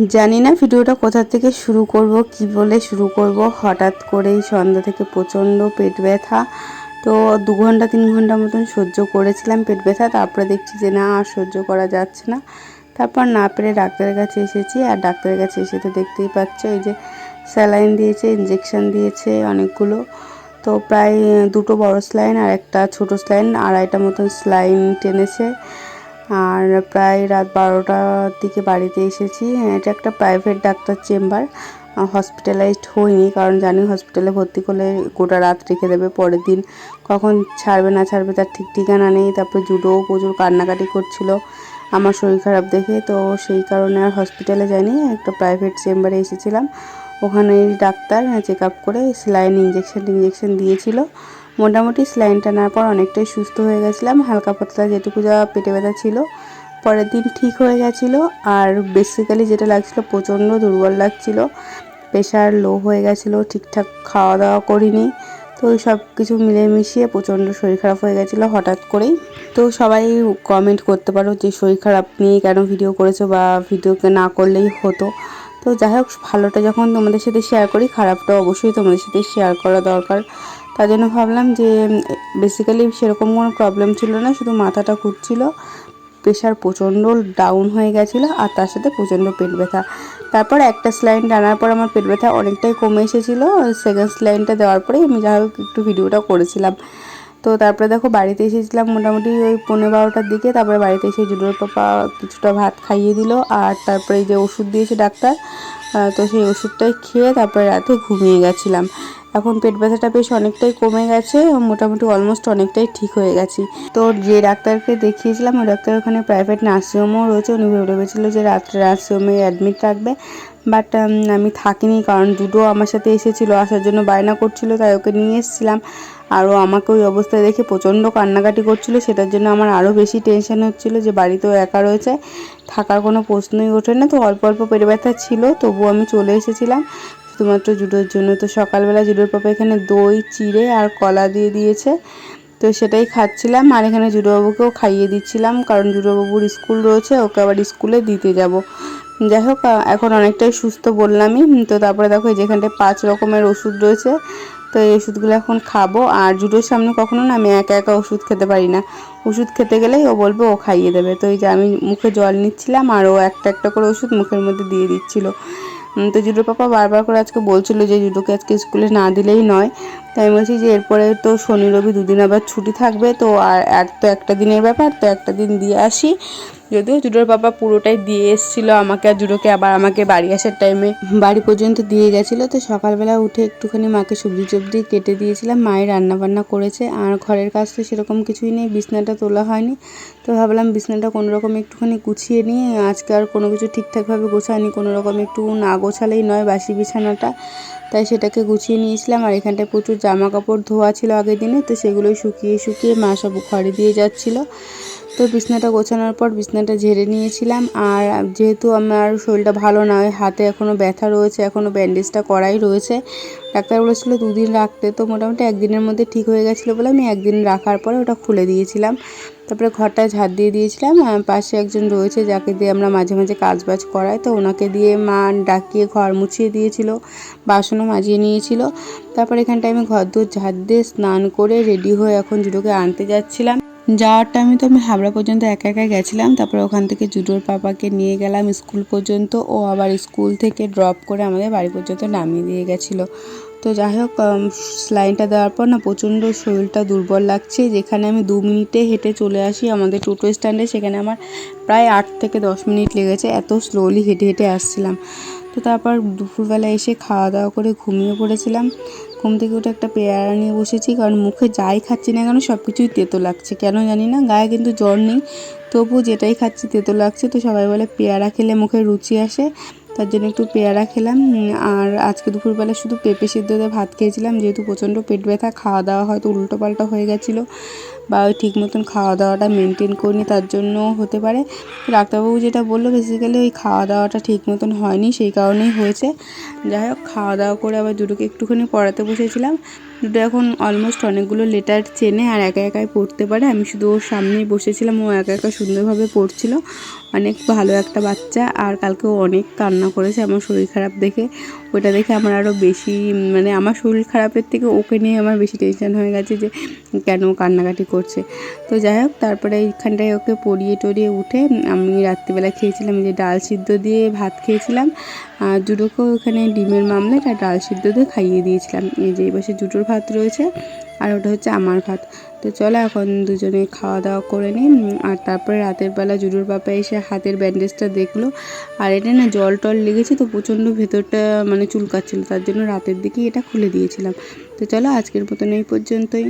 জানি না ভিডিওটা কোথা থেকে শুরু করব, কি বলে শুরু করব। হঠাৎ করেই সন্ধ্যা থেকে প্রচণ্ড পেট ব্যথা। তো দু ঘণ্টা, তিন ঘণ্টা মতন সহ্য করেছিলাম পেট ব্যথা। তারপরে দেখছি যে না, আর সহ্য করা যাচ্ছে না। তারপর না পেরে ডাক্তারের কাছে এসেছি। আর ডাক্তারের কাছে এসে তো দেখতেই পাচ্ছ, এই যে স্যালাইন দিয়েছে ইঞ্জেকশান দিয়েছে অনেকগুলো। তো প্রায় দুটো বড় স্লাইন আর একটা ছোট স্লাইন আড়াইটা মতন স্লাইন টেনেছে। আর প্রায় রাত বারোটার দিকে বাড়িতে এসেছি। এটা একটা প্রাইভেট ডাক্তার চেম্বার হসপিটালাইজড হইনি কারণ জানি হসপিটালে ভর্তি করলে গোটা রাত রেখে দেবে, পরের দিন কখন ছাড়বে, না ছাড়বে তার ঠিক ঠিকানা নেই। তারপরে জুডোও প্রচুর কান্নাকাটি করছিল আমার শরীর খারাপ দেখে, তো সেই কারণে আর হসপিটালে যাইনি, একটা প্রাইভেট চেম্বারে এসেছিলাম। ওখানে ডাক্তার চেক আপ করে স্যালাইন ইঞ্জেকশন ইঞ্জেকশন দিয়েছিল। মোটামুটি স্যালাইন টানার পর অনেকটাই সুস্থ হয়ে গেছিলাম, হালকা পাতলা যেটুকু যা পেটে ব্যথা ছিল। পরের দিন ঠিক হয়ে গেছিল আর বেসিক্যালি যেটা লাগছিল প্রচণ্ড দুর্বল লাগছিল। প্রেশার লো হয়ে গেছিল, ঠিকঠাক খাওয়া দাওয়া করিনি। তো সব কিছু মিলে মিশিয়ে প্রচণ্ড শরীর খারাপ হয়ে গেছিল হঠাৎ করেই। তো সবাই কমেন্ট করতে পারো যে শরীর খারাপ নিয়ে কেন ভিডিও করেছ বা ভিডিওকে না করলেই হতো। তো যাই হোক, ভালোটা যখন তোমাদের সাথে শেয়ার করি, খারাপটা অবশ্যই তোমাদের সাথে শেয়ার করা দরকার। তার জন্য ভাবলাম যে বেসিক্যালি সেরকম কোনো প্রবলেম ছিল না, শুধু মাথাটা ঘুরছিল, প্রেশার প্রচণ্ড ডাউন হয়ে গেছিল, আর তার সাথে প্রচণ্ড পেট ব্যথা। তারপর একটা স্লাইন টানার পর আমার পেট ব্যথা অনেকটাই কমে এসেছিল সেকেন্ড স্লাইনটা দেওয়ার পরে আমি যাই হোক একটু ভিডিওটা করেছিলাম। তো তারপরে দেখো বাড়িতে এসেছিলাম মোটামুটি ওই পনেরো বারোটার দিকে, তারপরে বাড়িতে এসে জুডোর পাপা কিছুটা ভাত খাইয়ে দিল, আর তারপরে যে ওষুধ দিয়েছে ডাক্তার তো সেই ওষুধটাই খেয়ে তারপরে রাতে ঘুমিয়ে গেছিলাম। এখন পেট ব্যথাটা বেশ অনেকটাই কমে গেছে, মোটামুটি অলমোস্ট অনেকটাই ঠিক হয়ে গেছি। তো যে ডাক্তারকে দেখিয়েছিলাম, ওই ডাক্তার ওখানে প্রাইভেট নার্সিংহোমও রয়েছে। উনি ভেবেছিল যে রাত্রে নার্সিংহোমে অ্যাডমিট রাখবে। বাট আমি থাকিনি কারণ দুটো আমার সাথে এসেছিল, আসার জন্য বায়না করছিল, তাই ওকে নিয়ে এসেছিলাম। আরও আমাকে ওই অবস্থায় দেখে প্রচণ্ড কান্নাকাটি করছিল, সেটার জন্য আমার আরও বেশি টেনশন হচ্ছিল যে বাড়িতেও একা রয়েছে, থাকার কোনো প্রশ্নই ওঠে না তো অল্প অল্প পেটে ব্যথা ছিল, তবুও আমি চলে এসেছিলাম। শুধুমাত্র জুডোর জন্য তো সকালবেলা জুডোর পাপা এখানে দই, চিড়ে আর কলা দিয়ে দিয়েছে। তো সেটাই খাচ্ছিলাম আর এখানে জুডোবাবুকেও খাইয়ে দিচ্ছিলাম, কারণ জুডোবাবুর স্কুল রয়েছে, ওকে আবার স্কুলে দিতে যাব। যাই হোক এখন অনেকটাই সুস্থ বললামই। তো তারপরে দেখো যেখানটায় পাঁচ রকমের ওষুধ রয়েছে। তো এই ওষুধগুলো এখন খাব। আর জুডোর সামনে কখনো না আমি একা একা ওষুধ খেতে পারি না। ওষুধ খেতে গেলেই ও বলবে, ও খাইয়ে দেবে। তো এই যে আমি মুখে জল নিচ্ছিলাম আর ও একটা একটা করে ওষুধ মুখের মধ্যে দিয়ে দিচ্ছিল। তো জুডোর পাপা বারবার করে আজকে বলছিল যে জুডোকে আজকে স্কুলে না দিলেই নয়। তাই আমি বলছি যে এরপরে তো শনি রবি দুদিন আবার ছুটি থাকবে, তো আর তো একটা দিনের ব্যাপার, তো একটা দিন দিয়ে আসি। যদিও জুডোর বাবা পুরোটাই দিয়ে এসেছিল আমাকে আর জুডোকে আবার আমাকে বাড়ি আসার টাইমে বাড়ি পর্যন্ত দিয়ে গেছিল তো সকালবেলা উঠে একটুখানি মাকে সবজি টবজি কেটে দিয়েছিলাম। মায়ের রান্না বান্না করেছে আর ঘরের কাজ তো সেরকম কিছুই নেই, বিছনাটা তোলা হয়নি। তো ভাবলাম বিছনাটা কোনো রকম একটুখানি গুছিয়ে নিয়ে আজকে আর কোনো কিছু ঠিকঠাকভাবে গোছায়নি, কোনো রকম একটু না গোছালেই নয় বাসি বিছানাটা। তাই সেটাকে গুছিয়ে নিয়েছিলাম আর এখানটায় প্রচুর জামা কাপড় ধোয়া ছিল আগের দিনে, তো সেগুলোই শুকিয়ে শুকিয়ে মা সব ঘরে দিয়ে যাচ্ছিল। তো বিছনাটা গোছানোর পর বিছনাটা ঝেড়ে নিয়েছিলাম। আর যেহেতু আমার শরীরটা ভালো নয়, হাতে এখনও ব্যথা রয়েছে এখনও ব্যান্ডেজটা করাই রয়েছে। ডাক্তার বলেছিল দুদিন রাখতে, তো মোটামুটি একদিনের মধ্যে ঠিক হয়ে গেছিল বলে আমি একদিন রাখার পরে ওটা খুলে দিয়েছিলাম। তারপরে ঘরটা ঝাড় দিয়ে দিয়েছিলাম। পাশে একজন রয়েছে যাকে দিয়ে আমরা মাঝে মাঝে কাজ বাজ করাই, তো ওনাকে দিয়ে মা ডাকিয়ে ঘর মুছিয়ে দিয়েছিল, বাসনও মাজিয়ে নিয়েছিল। তারপর এখানটায় আমি ঘর দূর ঝাড় দিয়ে স্নান করে রেডি হয়ে এখন জুটোকে আনতে যাচ্ছিলাম। যাওয়ার টাইমে তো আমি হাবড়া পর্যন্ত একা একা গেছিলাম, তারপরে ওখান থেকে জুডোর পাপাকে নিয়ে গেলাম স্কুল পর্যন্ত, ও আবার স্কুল থেকে ড্রপ করে আমাদের বাড়ি পর্যন্ত নামিয়ে দিয়ে গেছিল। তো যাই হোক স্লাইনটা দেওয়ার পর না প্রচণ্ড শরীরটা দুর্বল লাগছে, যেখানে আমি দু মিনিটে হেঁটে চলে আসি আমাদের টোটো স্ট্যান্ডে সেখানে আমার প্রায় আট থেকে দশ মিনিট লেগেছে, এত স্লোলি হেঁটে হেঁটে আসছিলাম। তো তারপর দুপুরবেলা এসে খাওয়া দাওয়া করে ঘুমিয়ে পড়েছিলাম। ঘুম থেকে উঠে একটা পেয়ারা নিয়ে বসেছি, কারণ মুখে যাই খাচ্ছি না কেন সব কিছুই তেতো লাগছে। কেন জানি না, গায়ে কিন্তু জ্বর নেই তবু যেটাই খাচ্ছি তেতো লাগছে। তো সবাই বলে পেয়ারা খেলে মুখে রুচি আসে। তার জন্য একটু পেয়ারা খেলাম আর আজকে দুপুরবেলা শুধু পেঁপে সিদ্ধ দিয়ে ভাত খেয়েছিলাম, যেহেতু প্রচণ্ড পেট ব্যথা, খাওয়া দাওয়া হয়তো উল্টো পাল্টা হয়ে গেছিল বা ওই ঠিক মতন খাওয়া দাওয়াটা মেনটেন করিনি, তার জন্য হতে পারে। ডাক্তারবাবু যেটা বলল বেসিক্যালি ওই খাওয়া দাওয়াটা ঠিক মতন হয়নি, সেই কারণেই হয়েছে। যাই হোক, খাওয়া দাওয়া করে আবার দুটোকে একটুখানি পড়াতে বসেছিলাম। দুটো এখন অলমোস্ট অনেকগুলো লেটার চেনে আর একা একাই পড়তে পারে। আমি শুধু ওর সামনেই বসেছিলাম, ও একা একা সুন্দরভাবে পড়ছিল। অনেক ভালো একটা বাচ্চা, আর কালকে ও অনেক কান্না করেছে আমার শরীর খারাপ দেখে। ওটা দেখে আমার আরও বেশি মানে আমার শরীর খারাপের থেকে ওকে নিয়ে আমার বেশি টেনশন হয়ে গেছে যে কেন কান্নাকাটি করছে। তো যাই হোক, তারপরে এইখানটায় ওকে পড়িয়ে টরিয়ে উঠে আমি রাত্রিবেলা খেয়েছিলাম যে ডাল সিদ্ধ দিয়ে ভাত খেয়েছিলাম। আর জুডোকেও ওখানে ডিমের মামলেট ডাল সিদ্ধ দিয়ে খাইয়ে দিয়েছিলাম। এই যে এই পাশে জুটোর ভাত রয়েছে আর ওটা হচ্ছে আমার ভাত। তো চলো এখন দুজনে খাওয়া দাওয়া করে নিই আর তারপরে রাতের বেলা জুডোর পাপা এসে হাতের ব্যান্ডেজটা দেখল। আর এটা না জল টল লেগেছে তো প্রচণ্ড ভেতরটা মানে চুলকাচ্ছিল, তার জন্য রাতের দিকেই এটা খুলে দিয়েছিলাম। তো চলো আজকের মতন এই পর্যন্তই।